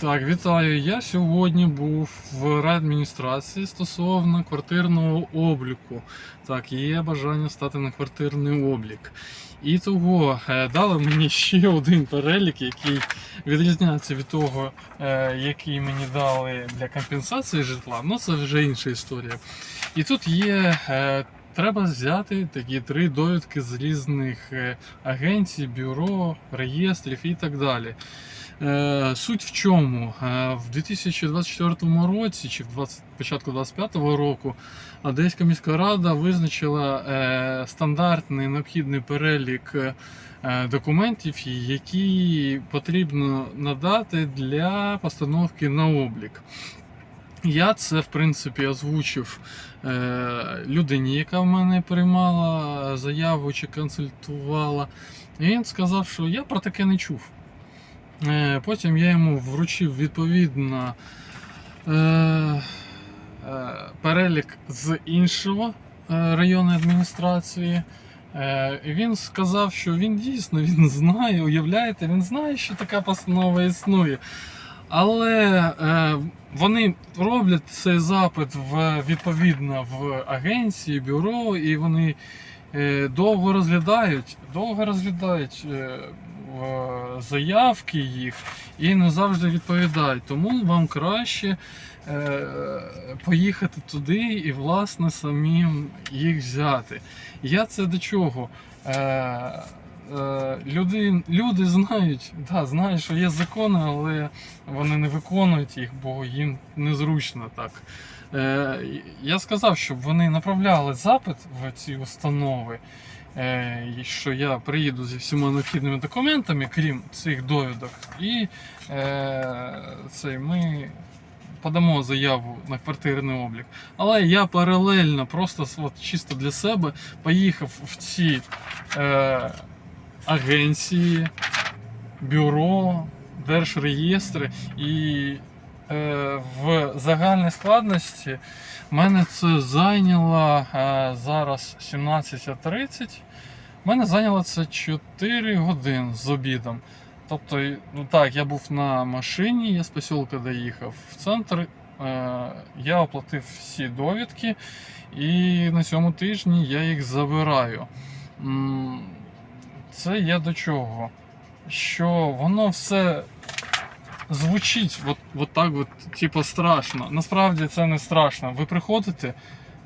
Так, вітаю. Я сьогодні був в райадміністрації стосовно квартирного обліку. Так, є бажання стати на квартирний облік. І того е, дали мені ще один перелік, який відрізняється від того, е, який мені дали для компенсації житла. Ну це вже інша історія. І тут є. Треба взяти такі три довідки з різних е, агенцій, бюро, реєстрів і так далі. Е, Суть в чому? Е, В 2024 році чи в 20, початку 2025 року Одеська міська рада визначила стандартний необхідний перелік документів, які потрібно надати для постановки на облік. Я це в принципі озвучив е, людині, яка в мене приймала заяву чи консультувала. І він сказав, що я про таке не чув. Е, Потім я йому вручив відповідно е, перелік з іншого районної адміністрації. Він сказав, що він дійсно він знає, уявляєте, він знає, що така постанова існує. Але е, вони роблять цей запит в, відповідно в агенції, бюро, і вони е, довго розглядають, довго розглядають е, заявки їх і не завжди відповідають. Тому вам краще поїхати туди і, власне, самим їх взяти. Я це до чого? Е, люди, люди знають, да, знають, що є закони, але вони не виконують їх, бо їм незручно так. Е, я сказав, щоб вони направляли запит в ці установи, е, що я приїду зі всіма необхідними документами, крім цих довідок, і е, це ми подамо заяву на квартирний облік. Але я паралельно, просто от, чисто для себе, поїхав в ці е, агенції, бюро, держреєстри і е, в загальній складності мене це зайняло е, зараз 17.30. В мене зайняло це 4 години з обідом. Тобто, ну так, я був на машині, я з посілка доїхав в центр. Е, я оплатив всі довідки, і на цьому тижні я їх забираю. Це я до чого? Що воно все звучить от, от так, от, типу, страшно. Насправді це не страшно. Ви приходите,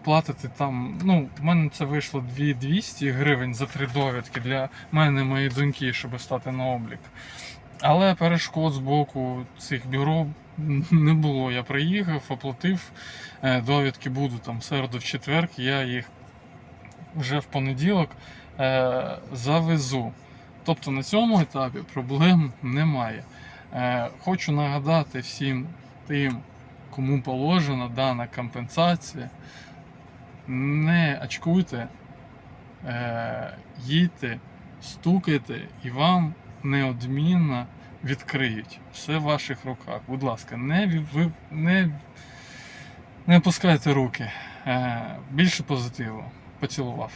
платите там. Ну, в мене це вийшло 2200 гривень за три довідки для мене моєї доньки, щоб стати на облік. Але перешкод з боку цих бюро не було. Я приїхав, оплатив. Е, Довідки буду там середу, в четвер, я їх вже в понеділок е, завезу. Тобто на цьому етапі проблем немає. Е, хочу нагадати всім тим, кому положена дана компенсація, не очкуйте, е, їдьте, стукайте і вам неодмінно відкриють. Все в ваших руках. Будь ласка, не, ви, не, не опускайте руки. Е, більше позитиву. Поцілував.